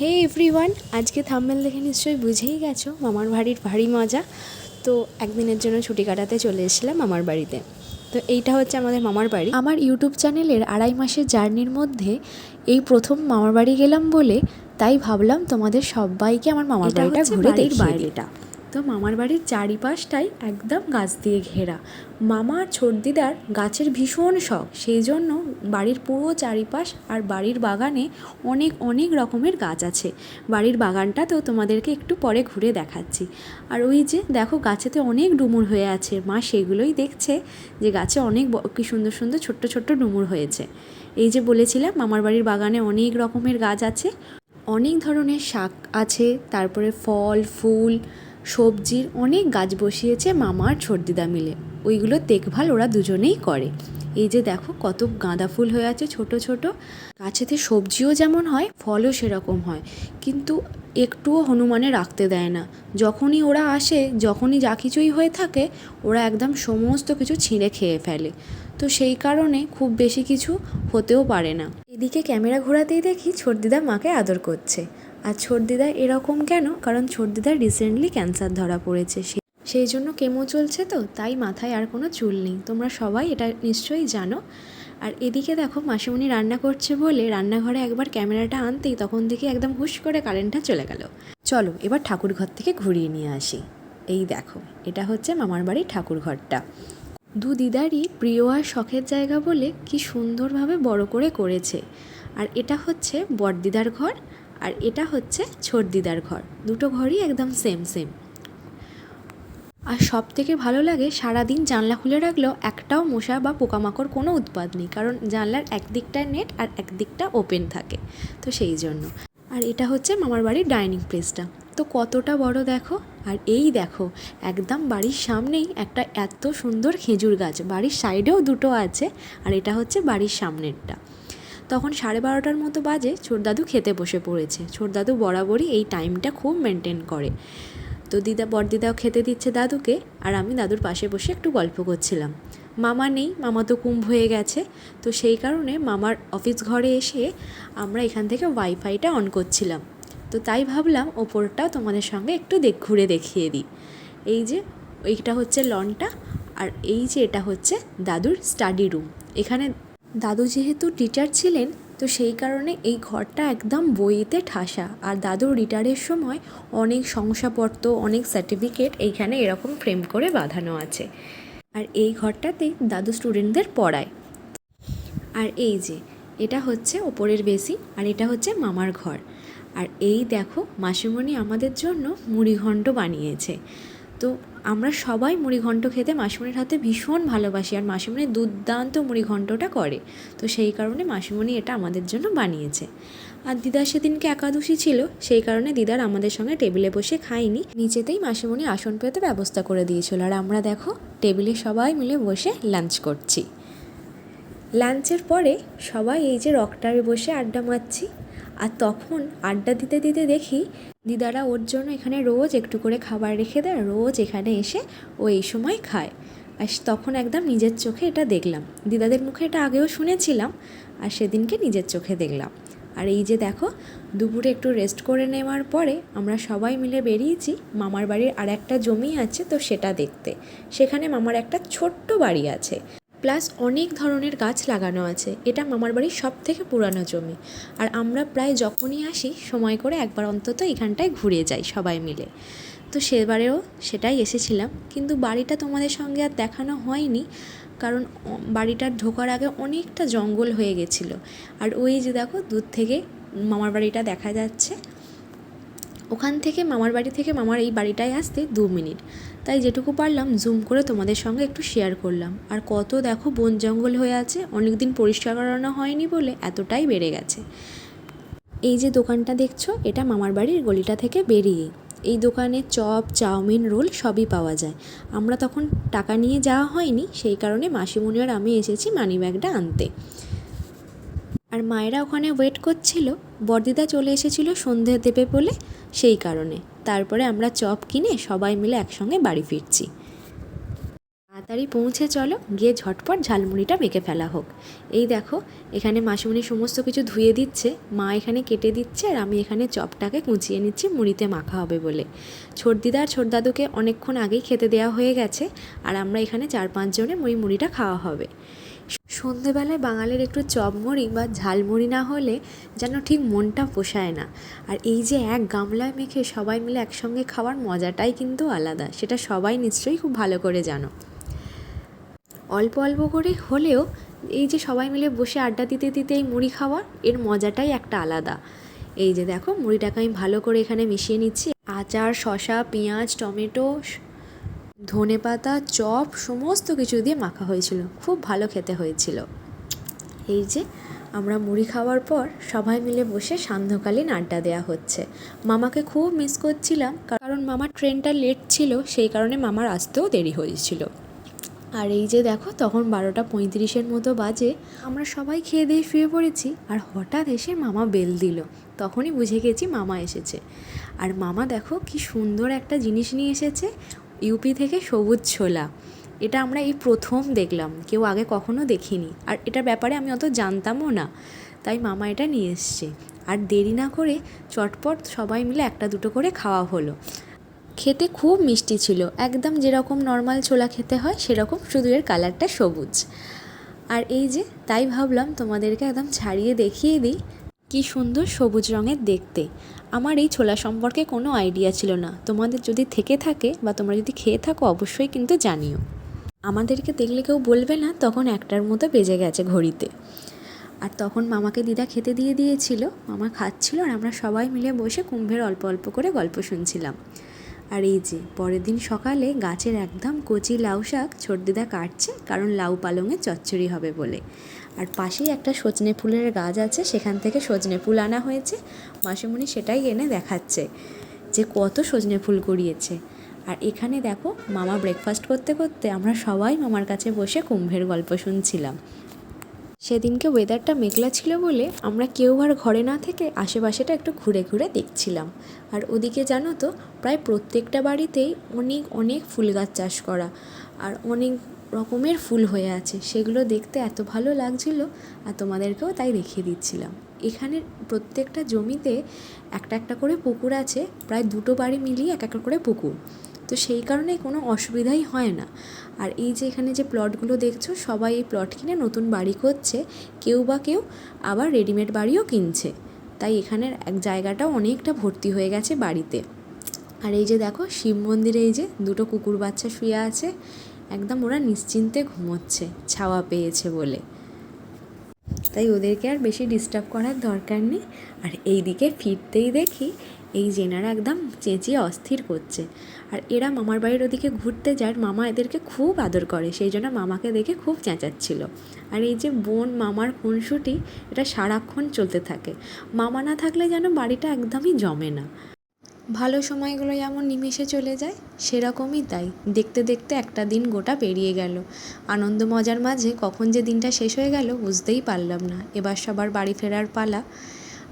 হে everyone আজকে thumbnail দেখে নিশ্চয়ই বুঝেই গেছো মামার বাড়ির ভারী মজা। তো একদিনের জন্য ছুটি কাটাতে চলে এসেছিলাম মামার বাড়িতে। তো এইটা হচ্ছে আমাদের মামার বাড়ি। আমার ইউটিউব চ্যানেলের আড়াই মাসের জার্নির মধ্যে এই প্রথম মামার বাড়ি গেলাম বলে তাই ভাবলাম তোমাদের সবাইকে আমার মামার বাড়িটা ঘুরে দেখি বাড়িটা। তো মামার বাড়ির চারিপাশটাই একদম গাছ দিয়ে ঘেরা। মামা আর ছোটদিদার গাছের ভীষণ শখ, সেই জন্য বাড়ির পুরো চারিপাশ আর বাড়ির বাগানে অনেক অনেক রকমের গাছ আছে। বাড়ির বাগানটা তো তোমাদেরকে একটু পরে ঘুরে দেখাচ্ছি। আর ওই যে দেখো গাছেতে অনেক ডুমুর হয়ে আছে, মা সেগুলোই দেখছে যে গাছে অনেক কি সুন্দর সুন্দর ছোট্ট ছোট্ট ডুমুর হয়েছে। এই যে বলেছিলাম মামার বাড়ির বাগানে অনেক রকমের গাছ আছে। অনেক ধরনের শাক আছে, তারপরে ফল, ফুল সবজির অনেক গাছ বসিয়েছে মামা আর ছোটদিদা মিলে। ওইগুলো দেখভাল ওরা দুজনেই করে। এই যে দেখো কত গাঁদা ফুল হয়ে আছে ছোট ছোট। গাছেতে সবজিও যেমন হয়, ফলও সেরকম হয়। কিন্তু একটুও হনুমানে রাখতে দেয় না। যখনই ওরা আসে, যখনই যা কিছুই হয়ে থাকে, ওরা একদম সমস্ত কিছু ছিঁড়ে খেয়ে ফেলে। তো সেই কারণে খুব বেশি কিছু হতেও পারে না। এদিকে ক্যামেরা ঘোরাতেই দেখি ছোটদিদা মাকে আদর করছে। আর ছোটদিদা এরকম কেন? কারণ ছোটদিদার রিসেন্টলি ক্যান্সার ধরা পড়েছে। সে- সেই জন্য কেমো চলছে তো, তাই মাথায় আর কোনো চুল নেই। তোমরা সবাই এটা নিশ্চয়ই জানো। আর এদিকে দেখো, মাসিমণি রান্না করছে বলে রান্নাঘরে একবার ক্যামেরাটা আনতেই তখন থেকে একদম হুশ করে কারেন্টটা চলে গেল। চলো, এবার ঠাকুর ঘর থেকে ঘুরিয়ে নিয়ে আসি। এই দেখো, এটা হচ্ছে মামার বাড়ির ঠাকুর ঘরটা দু দিদারই প্রিয় আর শখের জায়গা বলে কি সুন্দরভাবে বড় করে করেছে। আর এটা হচ্ছে বড়দিদার ঘর। আর এটা হচ্ছে ছোট দিদার ঘর। দুটো ঘরই একদম সেম সেম আর সব থেকে ভালো লাগে, সারাদিন জানলা খুলে রাখলেও একটাও মশা বা পোকামাকড় কোনো উৎপাদ নেই, কারণ জানলার একদিকটায় নেট আর একদিকটা ওপেন থাকে, তো সেই জন্য। আর এটা হচ্ছে মামার বাড়ির ডাইনিং প্লেসটা তো কতটা বড় দেখো, আর এই দেখো, একদম বাড়ির সামনেই একটা এত সুন্দর খেজুর গাছ, বাড়ির সাইডেও দুটো আছে, আর এটা হচ্ছে বাড়ির সামনেরটা। তখন সাড়ে বারোটার মতো বাজে ছোটদাদু খেতে বসে পড়েছে। ছোটদাদু বরাবরই এই টাইমটা খুব মেনটেন করে। তো দিদা বড়দিদাও খেতে দিচ্ছে দাদুকে আর আমি দাদুর পাশে বসে একটু গল্প করছিলাম। মামা নেই, মামা তো কুম্ভ হয়ে গেছে। তো সেই কারণে মামার অফিস ঘরে এসে আমরা এখান থেকে ওয়াইফাইটা অন করছিলাম। তো তাই ভাবলাম ওপরটাও তোমাদের সঙ্গে একটু দেখ, ঘুরে দেখিয়ে দিই। এই যে এইটা হচ্ছে লনটা আর এই যে এটা হচ্ছে দাদুর স্টাডি রুম। এখানে দাদু যেহেতু টিচার ছিলেন, তো সেই কারণে এই ঘরটা একদম বইতে ঠাসা। আর দাদুর রিটায়ারের সময় অনেক শংসাপত্র, অনেক সার্টিফিকেট এইখানে এরকম ফ্রেম করে বাঁধানো আছে। আর এই ঘরটাতেই দাদু স্টুডেন্টদের পড়ায়। আর এই যে, এটা হচ্ছে ওপরের বেসি আর এটা হচ্ছে মামার ঘর। আর এই দেখো, মাসিমণি আমাদের জন্য মুড়িঘণ্ট বানিয়েছে। তো আমরা সবাই মুড়িঘণ্ট খেতে মাসিমণির হাতে ভীষণ ভালোবাসি আর মাসিমণি দুর্দান্ত মুড়িঘণ্টটা করে। তো সেই কারণে মাসিমণি এটা আমাদের জন্য বানিয়েছে। আর দিদার সেদিনকে একাদশী ছিল, সেই কারণে দিদার আমাদের সঙ্গে টেবিলে বসে খাইনি নিচেতেই মাসিমণি আসন পেতে ব্যবস্থা করে দিয়েছিল। আর আমরা দেখো, টেবিলে সবাই মিলে বসে লাঞ্চ করছি। লাঞ্চের পরে সবাই এই যে রকটারে বসে আড্ডা মারছি। আর তখন আড্ডা দিতে দিতে দেখি দিদারা ওর জন্য এখানে রোজ একটু করে খাবার রেখে দেয়, রোজ এখানে এসে ও এই সময় খায়। আর তখন একদম নিজের চোখে এটা দেখলাম। দিদাদের মুখে এটা আগেও শুনেছিলাম, আর সেদিনকে নিজের চোখে দেখলাম। আর এই যে দেখো, দুপুরে একটু রেস্ট করে নেওয়ার পরে আমরা সবাই মিলে বেরিয়েছি, মামার বাড়ির আর একটা জমি আছে তো সেটা দেখতে। সেখানে মামার একটা ছোট্ট বাড়ি আছে। প্লাস অনেক ধরনের গাছ লাগানো আছে। এটা মামার বাড়ির সব থেকে পুরানো জমি। আর আমরা প্রায় যখনই আসি, সময় করে একবার অন্তত এখানটায় ঘুরে যাই সবাই মিলে। তো সেবারেও সেটাই এসেছিলাম। কিন্তু বাড়িটা তোমাদের সঙ্গে আর দেখানো হয়নি, কারণ বাড়িটার ঢোকার আগে অনেকটা জঙ্গল হয়ে গেছিল। আর ওই যে দেখো, দূর থেকে মামার বাড়িটা দেখা যাচ্ছে। ওখান থেকে মামার বাড়ি থেকে মামার এই বাড়িটায় আসতে দু মিনিট। তাই যেটুকু পারলাম জুম করে তোমাদের সঙ্গে একটু শেয়ার করলাম। আর কত দেখো বন জঙ্গল হয়ে আছে অনেক দিন পরিষ্কার করানো হয়নি বলে এতটাই বেড়ে গেছে। এই যে দোকানটা দেখছ, এটা মামার বাড়ির গলিটা থেকে বেরিয়ে। এই দোকানে চপ, চাউমিন, রোল সবই পাওয়া যায়। আমরা তখন টাকা নিয়ে যাওয়া হয়নি, সেই কারণে মাসিমণি আর আমি এসেছি মানি ব্যাগটা আনতে। আর মায়েরা ওখানে ওয়েট করছিল, বর্দিদা চলে এসেছিল সন্ধে দেবে বলে সেই কারণে। তারপরে আমরা চপ কিনে সবাই মিলে একসঙ্গে বাড়ি ফিরছি। তাড়াতাড়ি পৌঁছে চলো, গিয়ে ঝটপট ঝালমুড়িটা মেখে ফেলা হোক। এই দেখো, এখানে মাসিমণি সমস্ত কিছু ধুয়ে দিচ্ছে, মা এখানে কেটে দিচ্ছে আর আমি এখানে চপটাকে কুঁচিয়ে নিচ্ছি, মুড়িতে মাখা হবে বলে। ছোটদিদা আর ছোটদাদুকে অনেকক্ষণ আগেই খেতে দেওয়া হয়ে গেছে, আর আমরা এখানে চার পাঁচজনে ওই মুড়িটা খাওয়া হবে। সন্ধেবেলায় বাঙালির একটু চপ মুড়ি বা ঝালমুড়ি না হলে যেন ঠিক মনটা পোষায় না। আর এই যে এক গামলায় মেখে সবাই মিলে একসঙ্গে খাওয়ার মজাটাই কিন্তু আলাদা, সেটা সবাই নিশ্চয়ই খুব ভালো করে জানো। অল্প অল্প করে হলেও এই যে সবাই মিলে বসে আড্ডা দিতে দিতে এই মুড়ি খাওয়া এর মজাটাই একটা আলাদা। এই যে দেখো মুড়িটাকে আমি ভালো করে এখানে মিশিয়ে নিচ্ছি। আচার, শসা, পেঁয়াজ, টমেটো ধনে পাতা চপ, সমস্ত কিছু দিয়ে মাখা হয়েছিল। খুব ভালো খেতে হয়েছিল। এই যে, আমরা মুড়ি খাওয়ার পর সবাই মিলে বসে সান্ধ্যকালীন আড্ডা দেওয়া হচ্ছে। মামাকে খুব মিস করছিলাম, কারণ মামার ট্রেনটা লেট ছিল, সেই কারণে মামার আসতেও দেরি হয়েছিল। আর এই যে দেখো, তখন বারোটা পঁয়ত্রিশের মতো বাজে। আমরা সবাই খেয়ে দিয়ে শুয়ে পড়েছি, আর হঠাৎ এসে মামা বেল দিল। তখনই বুঝে গেছি মামা এসেছে। আর মামা দেখো কি সুন্দর একটা জিনিস নিয়ে এসেছে। ইউপি থেকে সবুজ ছোলা। এটা আমরা এই প্রথম দেখলাম, কেউ আগে কখনো দেখিনি। আর এটার ব্যাপারে আমি অত জানতামও না, তাই মামা এটা নিয়ে এসছে। আর দেরি না করে চটপট সবাই মিলে একটা দুটো করে খাওয়া হলো। খেতে খুব মিষ্টি ছিল, একদম যেরকম নর্মাল ছোলা খেতে হয়, সেরকম শুধু এর কালারটা সবুজ। আর এই যে, তাই ভাবলাম তোমাদেরকে একদম ছাড়িয়ে দেখিয়ে দিই কি সুন্দর সবুজ রঙের দেখতে। আমার এই ছোলা সম্পর্কে কোনো আইডিয়া ছিল না। তোমাদের যদি থেকে থাকে বা তোমরা যদি খেয়ে থাকো, অবশ্যই কিন্তু জানিও। আমাদেরকে দেখলে কেউ বলবে না, তখন একটার মতো বেজে গেছে ঘড়িতে। আর তখন মামাকে দিদা খেতে দিয়ে দিয়েছিল। মামা খাচ্ছিল আর আমরা সবাই মিলে বসে কুম্ভের অল্প অল্প করে গল্প শুনছিলাম। আর এই যে, পরের দিন সকালে গাছের একদম কচি লাউ শাক ছোটদিদা কাটছে, কারণ লাউ পালঙে চচ্চড়ি হবে বলে। আর পাশেই একটা সজনে ফুলের গাছ আছে, সেখান থেকে সজনে ফুল আনা হয়েছে। মাসিমণি সেটাই এনে দেখাচ্ছে যে কত সজনে ফুল কুড়িয়েছে আর এখানে দেখো, মামা ব্রেকফাস্ট করতে করতে আমরা সবাই মামার কাছে বসে কুম্ভের গল্প শুনছিলাম। সেদিনকে ওয়েদারটা মেঘলা ছিল বলে আমরা কেউ আর ঘরে না থেকে আশেপাশেটা একটু ঘুরে ঘুরে দেখছিলাম। আর ওদিকে জানো তো, প্রায় প্রত্যেকটা বাড়িতেই অনেক অনেক ফুল গাছ চাষ করা আর অনেক রকমের ফুল হয়ে আছে। সেগুলো দেখতে এত ভালো লাগছিল আর তোমাদেরকেও তাই দেখিয়ে দিচ্ছিলাম। এখানের প্রত্যেকটা জমিতে একটা একটা করে পুকুর আছে, প্রায় দুটো বাড়ি মিলিয়ে এক একটা করে পুকুর। তো সেই কারণে কোনো অসুবিধাই হয় না। আর এই যে এখানে যে প্লটগুলো দেখছ, সবাই এই প্লট কিনে নতুন বাড়ি করছে কেউ বা কেউ আবার রেডিমেড বাড়িও কিনছে। তাই এখানের এক জায়গাটাও অনেকটা ভর্তি হয়ে গেছে বাড়িতে। আর এই যে দেখো, শিব মন্দিরে এই যে দুটো কুকুর বাচ্চা শুয়ে আছে। একদম ওরা নিশ্চিন্তে ঘুমোচ্ছে, ছাওয়া পেয়েছে বলে। তাই ওদেরকে আর বেশি ডিস্টার্ব করার দরকার নেই। আর এই দিকে ফিরতেই দেখি এই জেনারা একদম চেঁচিয়ে অস্থির করছে। আর এরা মামার বাড়ির ওদিকে ঘুরতে যায় মামা এদেরকে খুব আদর করে, সেই জন্য মামাকে দেখে খুব চেঁচাচ্ছিল। আর এই যে বোন, মামার খুনসুটি, এটা সারাক্ষণ চলতে থাকে। মামা না থাকলে যেন বাড়িটা একদমই জমে না। ভালো সময়গুলো যেমন নিমেষে চলে যায়, সেরকমই তাই। দেখতে দেখতে একটা দিন গোটা পেরিয়ে গেল। আনন্দ মজার মাঝে কখন যে দিনটা শেষ হয়ে গেল বুঝতেই পারলাম না। এবার সবার বাড়ি ফেরার পালা।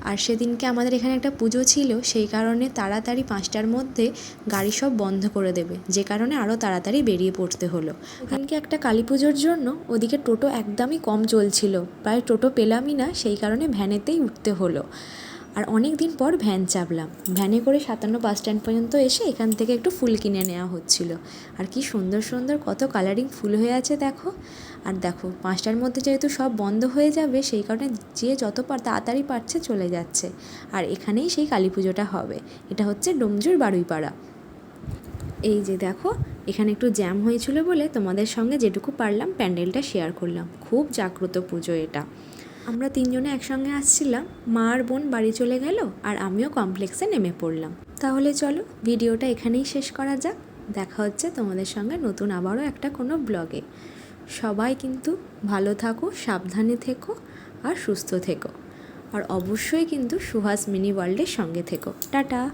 আর সেদিনকে আমাদের এখানে একটা পুজো ছিল, সেই কারণে তাড়াতাড়ি পাঁচটার মধ্যে গাড়ি সব বন্ধ করে দেবে। যে কারণে আরও তাড়াতাড়ি বেরিয়ে পড়তে হলো। এখানকে একটা কালী পুজোর জন্য ওদিকে টোটো একদমই কম চলছিল, প্রায় টোটো পেলামই না, সেই কারণে ভ্যানেতেই উঠতে হলো। আর অনেক দিন পর ভ্যান চাপলাম। ভ্যানে করে সাতান্ন বাস স্ট্যান্ড পর্যন্ত এসে এখান থেকে একটু ফুল কিনে নেওয়া হচ্ছিল। আর কি সুন্দর সুন্দর কত কালারিং ফুল হয়ে আছে দেখো। আর দেখো, পাঁচটার মধ্যে যেহেতু সব বন্ধ হয়ে যাবে, সেই কারণে যে যত পার তাড়াতাড়ি পারছে চলে যাচ্ছে। আর এখানেই সেই কালী পুজোটা হবে। এটা হচ্ছে ডোমজুর বারুইপাড়া। এই যে দেখো, এখানে একটু জ্যাম হয়েছিল বলে তোমাদের সঙ্গে যেটুকু পারলাম প্যান্ডেলটা শেয়ার করলাম। খুব জাগ্রত পুজো এটা। আমরা তিনজনে একসঙ্গে আসছিলাম, মা আর বোন বাড়ি চলে গেল আর আমিও কমপ্লেক্সে নেমে পড়লাম। তাহলে চলো, ভিডিওটা এখানেই শেষ করা যাক। দেখা হচ্ছে তোমাদের সঙ্গে নতুন আবারও একটা কোনো ব্লগে। সবাই কিন্তু ভালো থাকো, সাবধানে থেকো আর সুস্থ থেকো। আর অবশ্যই কিন্তু সুহাস মিনি ওয়ার্ল্ডের সঙ্গে থেকো। টাটা!